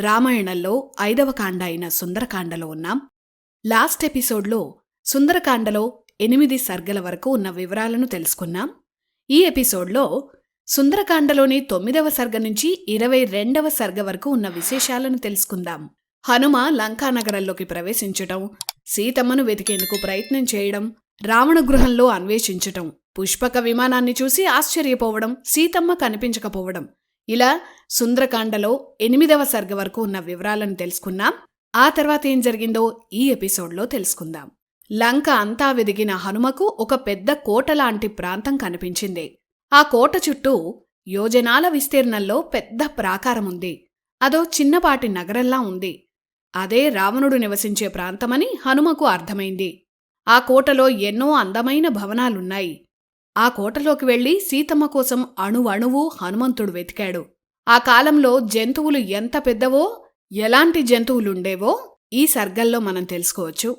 రామాయణంలో ఐదవ కాండ అయిన సుందరకాండలో ఉన్నాం. లాస్ట్ ఎపిసోడ్లో సుందరకాండలో ఎనిమిది సర్గల వరకు ఉన్న వివరాలను తెలుసుకున్నాం. ఈ ఎపిసోడ్లో సుందరకాండలోని తొమ్మిదవ సర్గ నుంచి ఇరవై రెండవ సర్గ వరకు ఉన్న విశేషాలను తెలుసుకుందాం. హనుమ లంకానగరంలోకి ప్రవేశించటం సీతమ్మను వెతికేందుకు ప్రయత్నం చేయడం రావణ గృహంలో అన్వేషించటం పుష్పక విమానాన్ని చూసి ఆశ్చర్యపోవడం సీతమ్మ కనిపించకపోవడం ఇలా సుందరకాండలో ఎనిమిదవ సర్గ వరకు ఉన్న వివరాలను తెలుసుకున్నాం. ఆ తర్వాత ఏం జరిగిందో ఈ ఎపిసోడ్లో తెలుసుకుందాం. లంక అంతా వెదిగిన హనుమకు ఒక పెద్ద కోట లాంటి ప్రాంతం కనిపించింది. ఆ కోట చుట్టూ యోజనాల విస్తీర్ణంలో పెద్ద ప్రాకారముంది అదో చిన్నపాటి నగరంలా ఉంది. అదే రావణుడు నివసించే ప్రాంతమని హనుమకు అర్థమైంది. ఆ కోటలో ఎన్నో అందమైన భవనాలున్నాయి. ఆ కోటలోకి వెళ్ళి సీతమ్మ కోసం అణువణువు హనుమంతుడు వెతికాడు. ఆ కాలంలో జంతువులు ఎంత పెద్దవో ఎలాంటి జంతువులుండేవో ఈ సర్గల్లో మనం తెలుసుకోవచ్చు.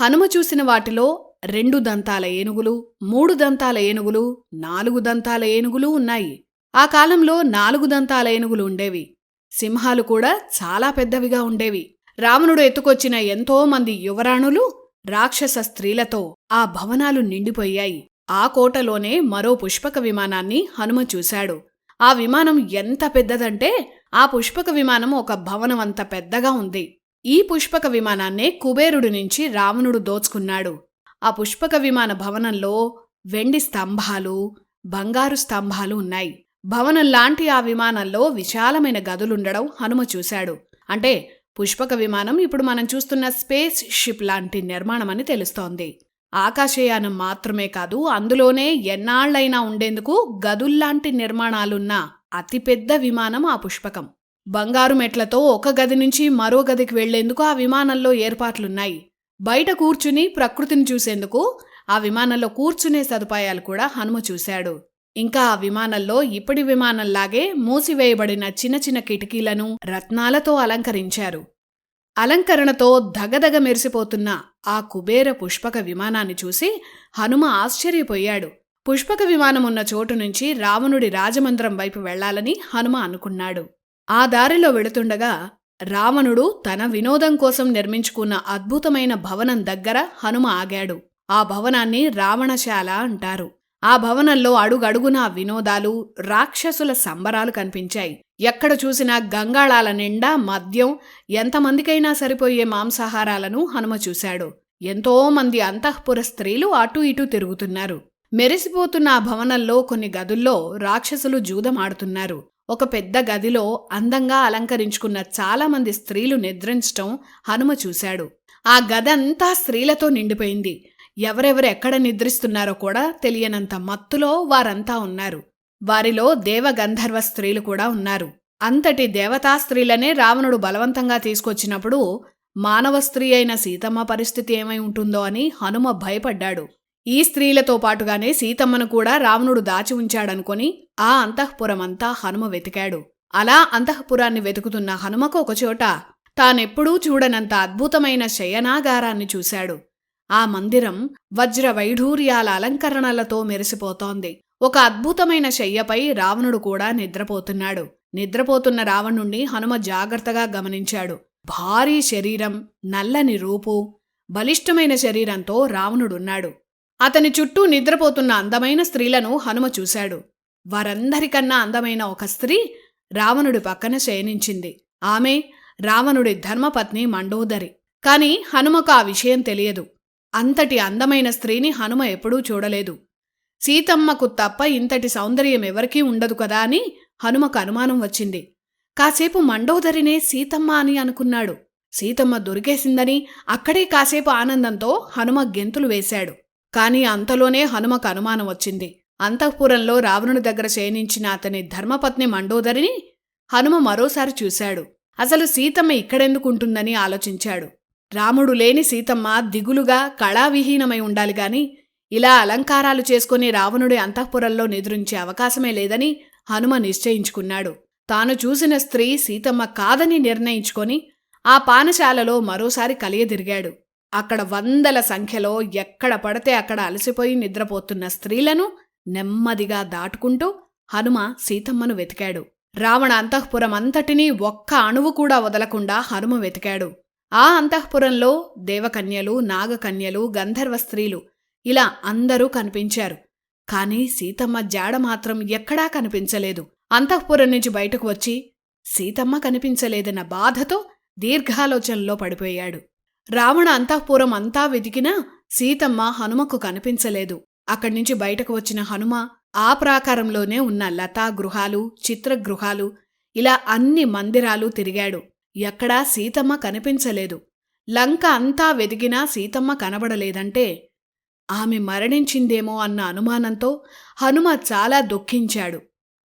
హనుమ చూసిన వాటిలో రెండు దంతాల ఏనుగులు మూడు దంతాల ఏనుగులు నాలుగు దంతాల ఏనుగులు ఉన్నాయి. ఆ కాలంలో నాలుగు దంతాల ఏనుగులు ఉండేవి. సింహాలు కూడా చాలా పెద్దవిగా ఉండేవి. రావణుడు ఎత్తుకొచ్చిన ఎంతో మంది యువరాణులు రాక్షస స్త్రీలతో ఆ భవనాలు నిండిపోయాయి. ఆ కోటలోనే మరో పుష్పక విమానాన్ని హనుమ చూశాడు. ఆ విమానం ఎంత పెద్దదంటే ఆ పుష్పక విమానం ఒక భవనం అంత పెద్దగా ఉంది. ఈ పుష్పక విమానాన్నే కుబేరుడి నుంచి రావణుడు దోచుకున్నాడు. ఆ పుష్పక విమాన భవనంలో వెండి స్తంభాలు బంగారు స్తంభాలు ఉన్నాయి. భవనం లాంటి ఆ విమానంలో విశాలమైన గదులుండడం హనుమ చూశాడు. అంటే పుష్పక విమానం ఇప్పుడు మనం చూస్తున్న స్పేస్ షిప్ లాంటి నిర్మాణమని తెలుస్తోంది. ఆకాశయానం మాత్రమే కాదు అందులోనే ఎన్నాళ్ళైనా ఉండేందుకు గదుల్లాంటి నిర్మాణాలున్న అతిపెద్ద విమానం ఆ పుష్పకం. బంగారు మెట్లతో ఒక గది నుంచి మరో గదికి వెళ్ళేందుకు ఆ విమానంలో ఏర్పాట్లున్నాయి. బయట కూర్చుని ప్రకృతిని చూసేందుకు ఆ విమానంలో కూర్చునే సదుపాయాలు కూడా హనుమ చూశాడు. ఇంకా ఆ విమానంలో ఇప్పటి విమానంలాగే మూసివేయబడిన చిన్న చిన్న కిటికీలను రత్నాలతో అలంకరించారు. అలంకరణతో ధగధగ మెరిసిపోతున్న ఆ కుబేర పుష్పక విమానాన్ని చూసి హనుమ ఆశ్చర్యపోయాడు. పుష్పక విమానమున్న చోటు నుంచి రావణుడి రాజమందిరం వైపు వెళ్ళాలని హనుమ అనుకున్నాడు. ఆ దారిలో వెళుతుండగా రావణుడు తన వినోదం కోసం నిర్మించుకున్న అద్భుతమైన భవనం దగ్గర హనుమ ఆగాడు. ఆ భవనాన్ని రావణశాల అంటారు. ఆ భవనంలో అడుగడుగునా వినోదాలు రాక్షసుల సంబరాలు కనిపించాయి. ఎక్కడ చూసినా గంగాళాల నిండా మద్యం ఎంతమందికైనా సరిపోయే మాంసాహారాలను హనుమ చూశాడు. ఎంతో మంది అంతఃపుర స్త్రీలు అటూ ఇటూ తిరుగుతున్నారు. మెరిసిపోతున్న ఆ భవనంలో కొన్ని గదుల్లో రాక్షసులు జూదమాడుతున్నారు. ఒక పెద్ద గదిలో అందంగా అలంకరించుకున్న చాలామంది స్త్రీలు నిద్రించటం హనుమ చూశాడు. ఆ గదంతా స్త్రీలతో నిండిపోయింది. ఎవరెవరు ఎక్కడ నిద్రిస్తున్నారో కూడా తెలియనంత మత్తులో వారంతా ఉన్నారు. వారిలో దేవగంధర్వ స్త్రీలు కూడా ఉన్నారు. అంతటి దేవతా స్త్రీలనే రావణుడు బలవంతంగా తీసుకొచ్చినప్పుడు మానవ స్త్రీ అయిన సీతమ్మ పరిస్థితి ఏమై ఉంటుందో అని హనుమ భయపడ్డాడు. ఈ స్త్రీలతో పాటుగానే సీతమ్మను కూడా రావణుడు దాచి ఉంచాడనుకొని ఆ అంతఃపురమంతా హనుమ వెతికాడు. అలా అంతఃపురాన్ని వెతుకుతున్న హనుమకు ఒకచోట తానెప్పుడూ చూడనంత అద్భుతమైన శయనాగారాన్ని చూశాడు. ఆ మందిరం వజ్ర వైఢూర్యాల అలంకరణలతో మెరిసిపోతోంది. ఒక అద్భుతమైన శయ్యపై రావణుడు కూడా నిద్రపోతున్నాడు. నిద్రపోతున్న రావణుణ్ణి హనుమ జాగ్రత్తగా గమనించాడు. భారీ శరీరం నల్లని రూపు బలిష్టమైన శరీరంతో రావణుడున్నాడు. అతని చుట్టూ నిద్రపోతున్న అందమైన స్త్రీలను హనుమ చూశాడు. వారందరికన్నా అందమైన ఒక స్త్రీ రావణుడి పక్కన శయనించింది. ఆమె రావణుడి ధర్మపత్ని మండోదరి. కాని హనుమకు ఆ విషయం తెలియదు. అంతటి అందమైన స్త్రీని హనుమ ఎప్పుడూ చూడలేదు. సీతమ్మకు తప్ప ఇంతటి సౌందర్యం ఎవరికీ ఉండదు కదా అని హనుమకు అనుమానం వచ్చింది. కాసేపు మండోదరినే సీతమ్మ అని అనుకున్నాడు. సీతమ్మ దొరికేసిందని అక్కడే కాసేపు ఆనందంతో హనుమ గెంతులు వేశాడు. కాని అంతలోనే హనుమకు అనుమానం వచ్చింది. అంతఃపురంలో రావణుడి దగ్గర శయనించిన అతని ధర్మపత్ని మండోదరిని హనుమ మరోసారి చూశాడు. అసలు సీతమ్మ ఇక్కడెందుకుంటుందని ఆలోచించాడు. రాముడు లేని సీతమ్మ దిగులుగా కళావిహీనమై ఉండాలి గాని ఇలా అలంకారాలు చేసుకుని రావణుడి అంతఃపురంలో నిద్రించే అవకాశమే లేదని హనుమ నిశ్చయించుకున్నాడు. తాను చూసిన స్త్రీ సీతమ్మ కాదని నిర్ణయించుకొని ఆ పానశాలలో మరోసారి కలియదిరిగాడు. అక్కడ వందల సంఖ్యలో ఎక్కడ పడితే అక్కడ అలసిపోయి నిద్రపోతున్న స్త్రీలను నెమ్మదిగా దాటుకుంటూ హనుమ సీతమ్మను వెతికాడు. రావణ అంతఃపురం అంతటినీ ఒక్క అణువు కూడా వదలకుండా హనుమ వెతికాడు. ఆ అంతఃపురంలో దేవకన్యలు నాగకన్యలు గంధర్వ స్త్రీలు ఇలా అందరూ కనిపించారు. కాని సీతమ్మ జాడ మాత్రం ఎక్కడా కనిపించలేదు. అంతఃపురం నుంచి బయటకు వచ్చి సీతమ్మ కనిపించలేదన్న బాధతో దీర్ఘాలోచనలో పడిపోయాడు. రావణ అంతఃపురం అంతా వెతికినా సీతమ్మ హనుమకు కనిపించలేదు. అక్కడ్నుంచి బయటకు వచ్చిన హనుమ ఆ ప్రాకారంలోనే ఉన్న లతా గృహాలు చిత్రగృహాలు ఇలా అన్ని మందిరాలు తిరిగాడు. ఎక్కడా సీతమ్మ కనిపించలేదు. లంక అంతా వెదిగినా సీతమ్మ కనబడలేదంటే ఆమె మరణించిందేమో అన్న అనుమానంతో హనుమ చాలా దుఃఖించాడు.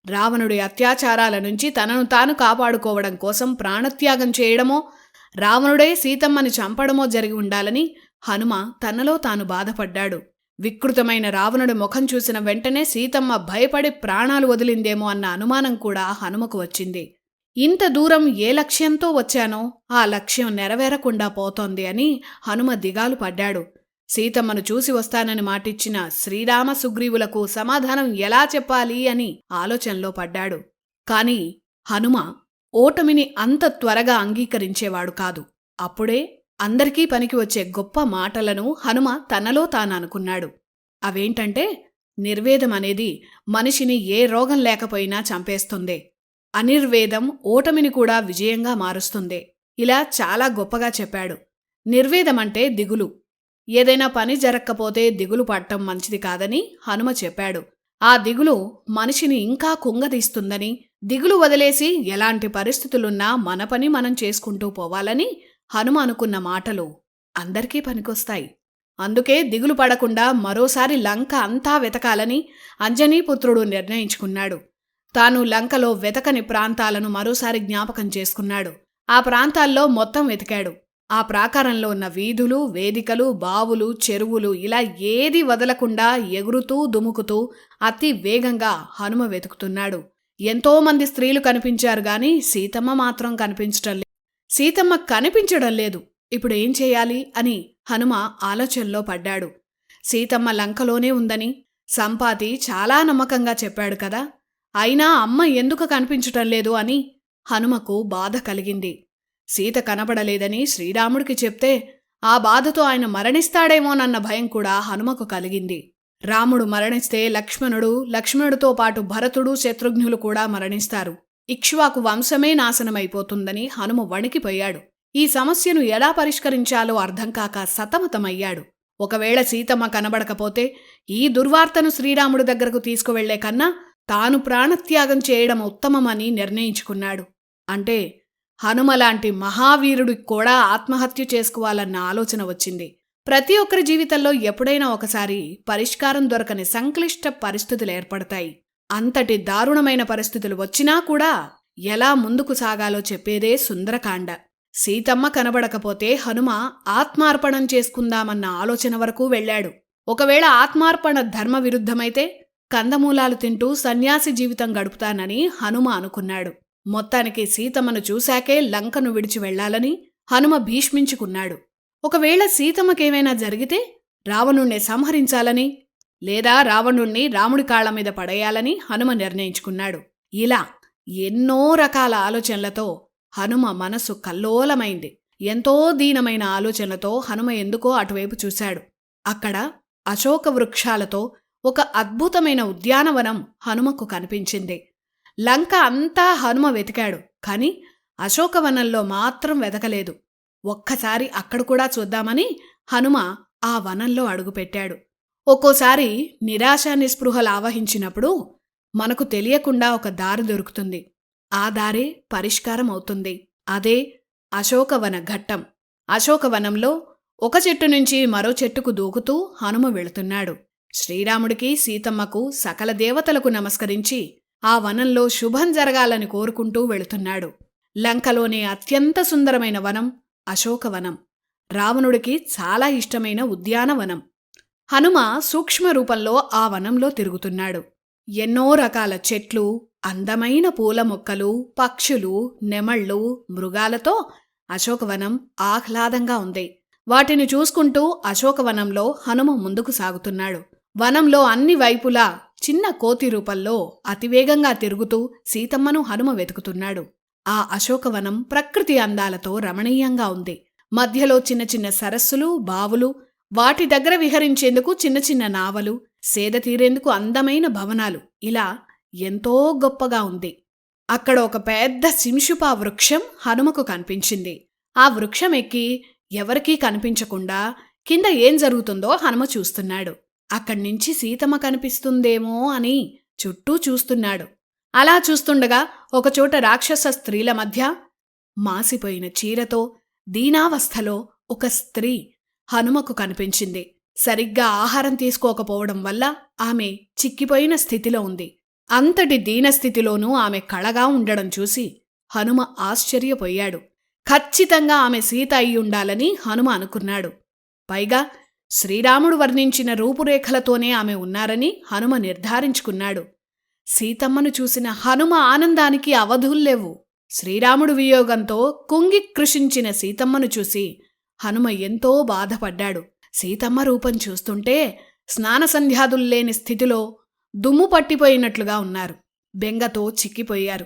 రావణుడి అత్యాచారాల నుంచి తనను తాను కాపాడుకోవడం కోసం ప్రాణత్యాగం చేయడమో రావణుడే సీతమ్మని చంపడమో జరిగి ఉండాలని హనుమ తనలో తాను బాధపడ్డాడు. వికృతమైన రావణుడి ముఖం చూసిన వెంటనే సీతమ్మ భయపడి ప్రాణాలు వదిలిందేమో అన్న అనుమానం కూడా హనుమకు వచ్చింది. ఇంత దూరం ఏ లక్ష్యంతో వచ్చానో ఆ లక్ష్యం నెరవేరకుండా పోతోంది అని హనుమ దిగాలు పడ్డాడు. సీతమ్మను చూసి వస్తానని మాటిచ్చిన శ్రీరామ సుగ్రీవులకు సమాధానం ఎలా చెప్పాలి అని ఆలోచనలో పడ్డాడు. కాని హనుమ ఓటమిని అంత త్వరగా అంగీకరించేవాడు కాదు. అప్పుడే అందరికీ పనికి వచ్చే గొప్ప మాటలను హనుమ తనలో తాననుకున్నాడు అవేంటంటే నిర్వేదం అనేది మనిషిని ఏ రోగం లేకపోయినా చంపేస్తుంది. అనిర్వేదం ఓటమిని కూడా విజయంగా మారుస్తుంది. ఇలా చాలా గొప్పగా చెప్పాడు. నిర్వేదమంటే దిగులు. ఏదైనా పని జరక్కపోతే దిగులు పడటం మంచిది కాదని హనుమ చెప్పాడు. ఆ దిగులు మనిషిని ఇంకా కుంగదీస్తుందని దిగులు వదిలేసి ఎలాంటి పరిస్థితులున్నా మన పని మనం చేసుకుంటూ పోవాలని హనుమ అనుకున్న మాటలు అందరికీ పనికొస్తాయి. అందుకే దిగులు పడకుండా మరోసారి లంక అంతా వెతకాలని అంజనీపుత్రుడు నిర్ణయించుకున్నాడు. తాను లంకలో వెతకని ప్రాంతాలను మరోసారి జ్ఞాపకం చేసుకున్నాడు. ఆ ప్రాంతాల్లో మొత్తం వెతికాడు. ఆ ప్రాకారంలో ఉన్న వీధులు వేదికలు బావులు చెరువులు ఇలా ఏది వదలకుండా ఎగురుతూ దుముకుతూ అతి వేగంగా హనుమ వెతుకుతున్నాడు. ఎంతోమంది స్త్రీలు కనిపించారు గాని సీతమ్మ మాత్రం కనిపించటం లేదు సీతమ్మ కనిపించడం లేదు. ఇప్పుడు ఏం చేయాలి? అని హనుమ ఆలోచనలో పడ్డాడు. సీతమ్మ లంకలోనే ఉందని సంపాతి చాలా నమ్మకంగా చెప్పాడు కదా. అయినా అమ్మ ఎందుకు కనిపించటం లేదు అని హనుమకు బాధ కలిగింది. సీత కనబడలేదని శ్రీరాముడికి చెప్తే ఆ బాధతో ఆయన మరణిస్తాడేమోనన్న భయం కూడా హనుమకు కలిగింది. రాముడు మరణిస్తే లక్ష్మణుడు లక్ష్మణుడితో పాటు భరతుడు శత్రుఘ్నులు కూడా మరణిస్తారు. ఇక్ష్వాకు వంశమే నాశనమైపోతుందని హనుమ వణికిపోయాడు. ఈ సమస్యను ఎలా పరిష్కరించాలో అర్థం కాక సతమతమయ్యాడు. ఒకవేళ సీతమ్మ కనబడకపోతే ఈ దుర్వార్తను శ్రీరాముడి దగ్గరకు తీసుకువెళ్ళే కన్నా తాను ప్రాణత్యాగం చేయడం ఉత్తమమని నిర్ణయించుకున్నాడు. అంటే హనుమలాంటి మహావీరుడికి కూడా ఆత్మహత్య చేసుకోవాలన్న ఆలోచన వచ్చింది. ప్రతి ఒక్కరి జీవితంలో ఎప్పుడైనా ఒకసారి పరిష్కారం దొరకని సంక్లిష్ట పరిస్థితులు ఏర్పడతాయి. అంతటి దారుణమైన పరిస్థితులు వచ్చినా కూడా ఎలా ముందుకు సాగాలో చెప్పేదే సుందరకాండ. సీతమ్మ కనబడకపోతే హనుమ ఆత్మార్పణం చేసుకుందామన్న ఆలోచన వరకు వెళ్ళాడు. ఒకవేళ ఆత్మార్పణ ధర్మ విరుద్ధమైతే కందమూలాలు తింటూ సన్యాసి జీవితం గడుపుతానని హనుమ అనుకున్నాడు. మొత్తానికి సీతమ్మను చూశాకే లంకను విడిచి వెళ్ళాలని హనుమ భీష్మించుకున్నాడు. ఒకవేళ సీతమ్మకేమైనా జరిగితే రావణుణ్ణి సంహరించాలని లేదా రావణుణ్ణి రాముడి కాళ్ళ మీద పడేయాలని హనుమ నిర్ణయించుకున్నాడు. ఇలా ఎన్నో రకాల ఆలోచనలతో హనుమ మనసు కల్లోలమైంది. ఎంతో దీనమైన ఆలోచనలతో హనుమ ఎందుకో అటువైపు చూశాడు. అక్కడ అశోక వృక్షాలతో ఒక అద్భుతమైన ఉద్యానవనం హనుమకు కనిపించింది. లంక అంతా హనుమ వెతికాడు కాని అశోకవనంలో మాత్రం వెతకలేదు. ఒక్కసారి అక్కడ కూడా చూద్దామని హనుమ ఆ వనంలో అడుగుపెట్టాడు. ఒక్కోసారి నిరాశ నిస్పృహలు ఆవహించినప్పుడు మనకు తెలియకుండా ఒక దారి దొరుకుతుంది. ఆ దారే పరిష్కారం అవుతుంది. అదే అశోకవన ఘట్టం. అశోకవనంలో ఒక చెట్టు నుంచి మరో చెట్టుకు దూకుతూ హనుమ వెళుతున్నాడు. శ్రీరాముడికి సీతమ్మకు సకల దేవతలకు నమస్కరించి ఆ వనంలో శుభం జరగాలని కోరుకుంటూ వెళుతున్నాడు. లంకలోనే అత్యంత సుందరమైన వనం అశోకవనం రావణుడికి చాలా ఇష్టమైన ఉద్యానవనం హనుమ సూక్ష్మ రూపంలో ఆ వనంలో తిరుగుతున్నాడు. ఎన్నో రకాల చెట్లు అందమైన పూల మొక్కలు పక్షులు నెమళ్ళు మృగాలతో అశోకవనం ఆహ్లాదంగా ఉంది. వాటిని చూసుకుంటూ అశోకవనంలో హనుమ ముందుకు సాగుతున్నాడు. వనంలో అన్ని వైపులా చిన్న కోతి రూపంలో అతివేగంగా తిరుగుతూ సీతమ్మను హనుమ వెతుకుతున్నాడు. ఆ అశోకవనం ప్రకృతి అందాలతో రమణీయంగా ఉంది. మధ్యలో చిన్న చిన్న సరస్సులు బావులు వాటి దగ్గర విహరించేందుకు చిన్న చిన్న నావలు సేద తీరేందుకు అందమైన భవనాలు. ఇలా ఎంతో గొప్పగా ఉంది. అక్కడ ఒక పెద్ద శింషుపా వృక్షం హనుమకు కనిపించింది. ఆ వృక్షం ఎక్కి ఎవరికీ కనిపించకుండా కింద ఏం జరుగుతుందో హనుమ చూస్తున్నాడు. అక్కడి నుంచి సీతమ్మ కనిపిస్తుందేమో అని చుట్టూ చూస్తున్నాడు. అలా చూస్తుండగా ఒకచోట రాక్షస స్త్రీల మధ్య మాసిపోయిన చీరతో దీనావస్థలో ఒక స్త్రీ హనుమకు కనిపించింది. సరిగ్గా ఆహారం తీసుకోకపోవడం వల్ల ఆమె చిక్కిపోయిన స్థితిలో ఉంది. అంతటి దీనస్థితిలోనూ ఆమె కళగా ఉండడం చూసి హనుమ ఆశ్చర్యపోయాడు. ఖచ్చితంగా ఆమె సీత అయి ఉండాలని హనుమ అనుకున్నాడు. పైగా శ్రీరాముడు వర్ణించిన రూపురేఖలతోనే ఆమె ఉన్నారని హనుమ నిర్ధారించుకున్నాడు. సీతమ్మను చూసిన హనుమ ఆనందానికి అవధుల్లేవు శ్రీరాముడు వియోగంతో కుంగి కృషించిన సీతమ్మను చూసి హనుమ ఎంతో బాధపడ్డాడు. సీతమ్మ రూపం చూస్తుంటే స్నానసంధ్యాదుల్లేని స్థితిలో దుమ్ము పట్టిపోయినట్లుగా ఉన్నారు. బెంగతో చిక్కిపోయారు.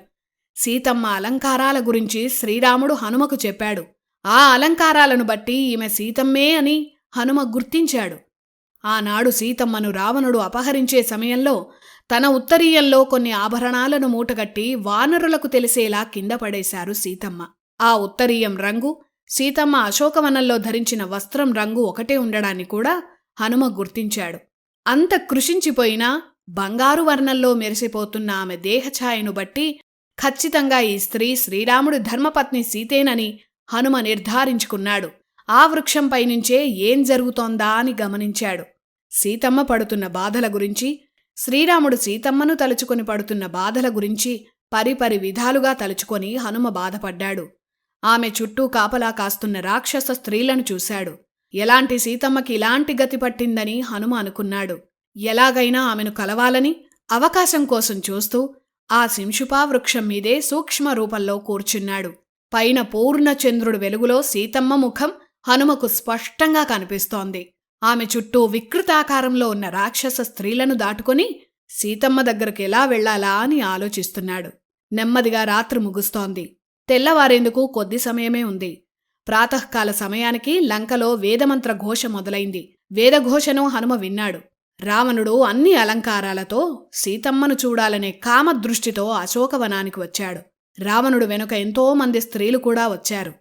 సీతమ్మ అలంకారాల గురించి శ్రీరాముడు హనుమకు చెప్పాడు. ఆ అలంకారాలను బట్టి ఈమె సీతమ్మే అని హనుమ గుర్తించాడు. ఆనాడు సీతమ్మను రావణుడు అపహరించే సమయంలో తన ఉత్తరీయంలో కొన్ని ఆభరణాలను మూటగట్టి వానరులకు తెలిసేలా కింద పడేశారు సీతమ్మ. ఆ ఉత్తరీయం రంగు సీతమ్మ అశోకవనంలో ధరించిన వస్త్రం రంగు ఒకటే ఉండడాన్ని కూడా హనుమ గుర్తించాడు. అంత కృషించిపోయినా బంగారు వర్ణంలో మెరిసిపోతున్న ఆమె దేహఛాయను బట్టి ఖచ్చితంగా ఈ స్త్రీ శ్రీరాముడి ధర్మపత్ని సీతేనని హనుమ నిర్ధారించుకున్నాడు. ఆ వృక్షంపై నుంచే ఏం జరుగుతోందా అని గమనించాడు. సీతమ్మ పడుతున్న బాధల గురించి శ్రీరాముడు సీతమ్మను తలుచుకొని పడుతున్న బాధల గురించి పరిపరి విధాలుగా తలుచుకొని హనుమ బాధపడ్డాడు. ఆమె చుట్టూ కాపలా కాస్తున్న రాక్షస స్త్రీలను చూశాడు. ఎలాంటి సీతమ్మకి ఇలాంటి గతి పట్టిందని హనుమ అనుకున్నాడు. ఎలాగైనా ఆమెను కలవాలని అవకాశం కోసం చూస్తూ ఆ శింషుపా వృక్షం మీదే సూక్ష్మ రూపంలో కూర్చున్నాడు. పైన పూర్ణచంద్రుడు వెలుగులో సీతమ్మ ముఖం హనుమకు స్పష్టంగా కనిపిస్తోంది. ఆమె చుట్టూ వికృతాకారంలో ఉన్న రాక్షస స్త్రీలను దాటుకొని సీతమ్మ దగ్గరకు ఎలా వెళ్ళాలా అని ఆలోచిస్తున్నాడు. నెమ్మదిగా రాత్రి ముగుస్తోంది. తెల్లవారేందుకు కొద్ది సమయమే ఉంది. ప్రాతకాల సమయానికి లంకలో వేదమంత్ర ఘోష మొదలైంది. వేదఘోషను హనుమ విన్నాడు. రావణుడు అన్ని అలంకారాలతో సీతమ్మను చూడాలనే కామదృష్టితో అశోకవనానికి వచ్చాడు. రావణుడు వెనుక ఎంతో మంది స్త్రీలు కూడా వచ్చారు.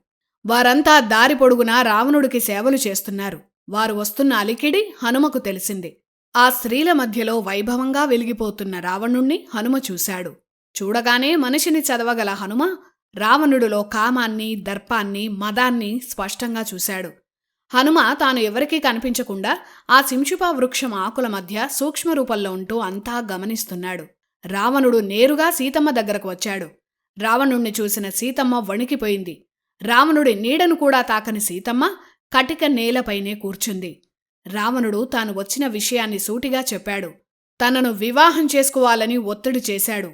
వారంతా దారి పొడుగునా రావణుడికి సేవలు చేస్తున్నారు. వారు వస్తున్న అలికిడి హనుమకు తెలిసింది. ఆ స్త్రీల మధ్యలో వైభవంగా వెలిగిపోతున్న రావణుణ్ణి హనుమ చూశాడు. చూడగానే మనిషిని చదవగల హనుమ రావణుడిలో కామాన్ని దర్పాన్ని మదాన్ని స్పష్టంగా చూశాడు. హనుమ తాను ఎవరికీ కనిపించకుండా ఆ సింషుపా వృక్షం ఆకుల మధ్య సూక్ష్మరూపంలో ఉంటూ అంతా గమనిస్తున్నాడు. రావణుడు నేరుగా సీతమ్మ దగ్గరకు వచ్చాడు. రావణుణ్ణి చూసిన సీతమ్మ వణికిపోయింది. రావణుడి నీడను కూడా తాకని సీతమ్మ కటిక నేలపైనే కూర్చుంది. రావణుడు తాను వచ్చిన విషయాన్ని సూటిగా చెప్పాడు. తనను వివాహం చేసుకోవాలని ఒత్తిడి చేశాడు.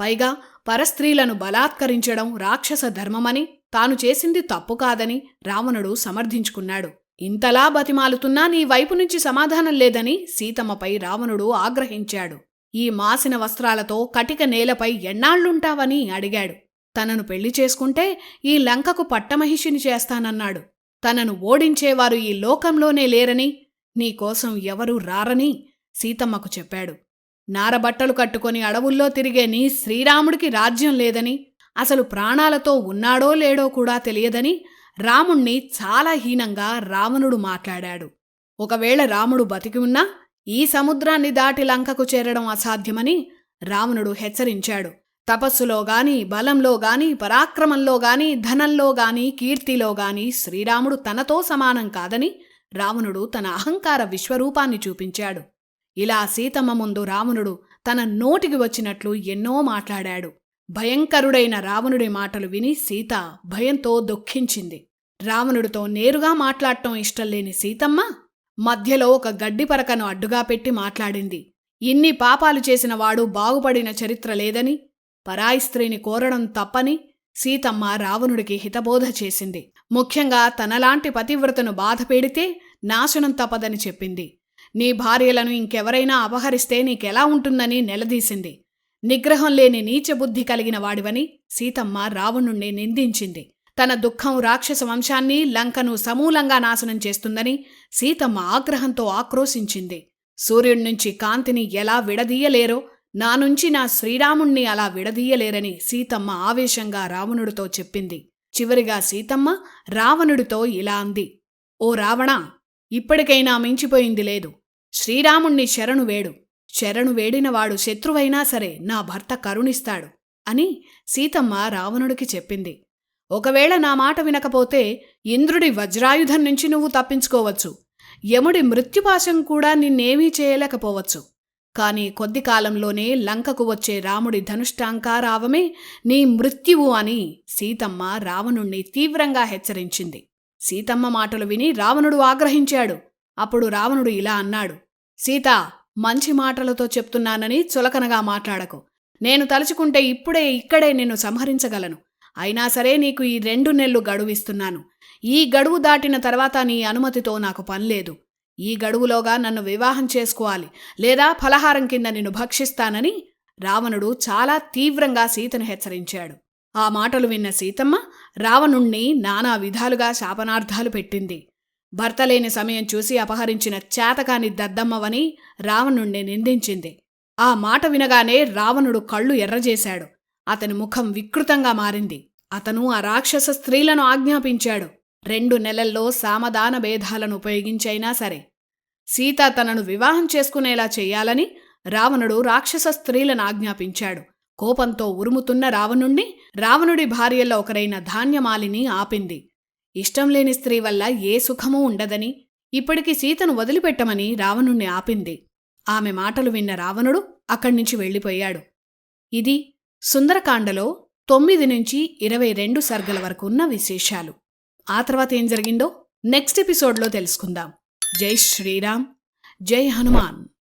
పైగా పరస్త్రీలను బలాత్కరించడం రాక్షస ధర్మమని తాను చేసింది తప్పు కాదని రావణుడు సమర్థించుకున్నాడు. ఇంతలా బతిమాలుతున్నా నీ వైపు నుంచి సమాధానం లేదని సీతమ్మపై రావణుడు ఆగ్రహించాడు. ఈ మాసిన వస్త్రాలతో కటిక నేలపై ఎన్నాళ్ళుంటావని అడిగాడు. తనను పెళ్ళి చేసుకుంటే ఈ లంకకు పట్టమహిషిని చేస్తానన్నాడు. తనను ఓడించేవారు ఈ లోకంలోనే లేరని నీకోసం ఎవరూ రారని సీతమ్మకు చెప్పాడు. నారబట్టలు కట్టుకొని అడవుల్లో తిరిగే నీ శ్రీరాముడికి రాజ్యం లేదని అసలు ప్రాణాలతో ఉన్నాడో లేడో కూడా తెలియదని రాముణ్ణి చాలా హీనంగా రావణుడు మాట్లాడాడు. ఒకవేళ రాముడు బతికి ఉన్నా ఈ సముద్రాన్ని దాటి లంకకు చేరడం అసాధ్యమని రావణుడు హెచ్చరించాడు. తపస్సులో గాని బలంలో గాని పరాక్రమంలో గాని ధనంలో గాని కీర్తిలో గాని శ్రీరాముడు తనతో సమానం కాదని రావణుడు తన అహంకార విశ్వరూపాన్ని చూపించాడు. ఇలా సీతమ్మ ముందు రావణుడు తన నోటికి వచ్చినట్లు ఎన్నో మాట్లాడాడు. భయంకరుడైన రావణుడి మాటలు విని సీత భయంతో దుఃఖించింది. రావణుడితో నేరుగా మాట్లాడటం ఇష్టంలేని సీతమ్మ మధ్యలో ఒక గడ్డిపరకను అడ్డుగా పెట్టి మాట్లాడింది. ఇన్ని పాపాలు చేసిన వాడు బాగుపడిన చరిత్ర లేదని పరాయి స్త్రీని కోరడం తప్పని సీతమ్మ రావణుడికి హితబోధ చేసింది. ముఖ్యంగా తనలాంటి పతివ్రతను బాధ పెడితే నాశనం తప్పదని చెప్పింది. నీ భార్యలను ఇంకెవరైనా అపహరిస్తే నీకెలా ఉంటుందని నిలదీసింది. నిగ్రహం లేని నీచబుద్ధి కలిగిన వాడివని సీతమ్మ రావణుణ్ణి నిందించింది. తన దుఃఖం రాక్షస వంశాన్ని లంకను సమూలంగా నాశనం చేస్తుందని సీతమ్మ ఆగ్రహంతో ఆక్రోశించింది. సూర్యుడి కాంతిని ఎలా విడదీయలేరో నా నుంచి నా శ్రీరాముణ్ణి అలా విడదీయలేరని సీతమ్మ ఆవేశంగా రావణుడితో చెప్పింది. చివరిగా సీతమ్మ రావణుడితో ఇలా అంది. ఓ రావణా ఇప్పటికైనా మించిపోయింది లేదు. శ్రీరాముణ్ణి శరణు వేడు. శరణు వేడినవాడు శత్రువైనా సరే నా భర్త కరుణిస్తాడు అని సీతమ్మ రావణుడికి చెప్పింది. ఒకవేళ నా మాట వినకపోతే ఇంద్రుడి వజ్రాయుధం నుంచి నువ్వు తప్పించుకోవచ్చు. యముడి మృత్యుపాశం కూడా నిన్నేమీ చేయలేకపోవచ్చు. కాని కొద్ది కాలంలోనే లంకకు వచ్చే రాముడి ధనుష్టాంకారావమే నీ మృత్యువు అని సీతమ్మ రావణుణ్ణి తీవ్రంగా హెచ్చరించింది. సీతమ్మ మాటలు విని రావణుడు ఆగ్రహించాడు. అప్పుడు రావణుడు ఇలా అన్నాడు. సీత మంచి మాటలతో చెప్తున్నానని చులకనగా మాట్లాడకు. నేను తలుచుకుంటే ఇప్పుడే ఇక్కడే నిన్ను సంహరించగలను. అయినా సరే నీకు ఈ రెండు నెలలు గడువిస్తున్నాను. ఈ గడువు దాటిన తర్వాత నీ అనుమతితో నాకు పనిలేదు ఈ గడువులోగా నన్ను వివాహం చేసుకోవాలి లేదా ఫలహారం కింద నిన్ను భక్షిస్తానని రావణుడు చాలా తీవ్రంగా సీతను హెచ్చరించాడు. ఆ మాటలు విన్న సీతమ్మ రావణుణ్ణి నానా విధాలుగా శాపనార్థాలు పెట్టింది. భర్త లేని సమయం చూసి అపహరించిన చేతకాని దద్దమ్మవని రావణుణ్ణి నిందించింది. ఆ మాట వినగానే రావణుడు కళ్ళు ఎర్రజేశాడు. అతని ముఖం వికృతంగా మారింది. అతను ఆ రాక్షస స్త్రీలను ఆజ్ఞాపించాడు. రెండు నెలల్లో సామదాన భేదాలను ఉపయోగించైనా సరే సీత తనను వివాహం చేసుకునేలా చెయ్యాలని రావణుడు రాక్షస స్త్రీలను ఆజ్ఞాపించాడు. కోపంతో ఉరుముతున్న రావణుణ్ణి రావణుడి భార్యల్లో ఒకరైన ధాన్యమాలిని ఆపింది. ఇష్టం లేని స్త్రీ వల్ల ఏ సుఖమూ ఉండదని ఇప్పటికి సీతను వదిలిపెట్టమని రావణుణ్ణి ఆపింది. ఆమె మాటలు విన్న రావణుడు అక్కడ్నుంచి వెళ్ళిపోయాడు. ఇది సుందరకాండలో తొమ్మిది నుంచి ఇరవై రెండు సర్గల వరకు ఉన్న విశేషాలు. ఆ తర్వాత ఏం జరిగిందో నెక్స్ట్ ఎపిసోడ్లో తెలుసుకుందాం. జై శ్రీరామ్. జై హనుమాన్.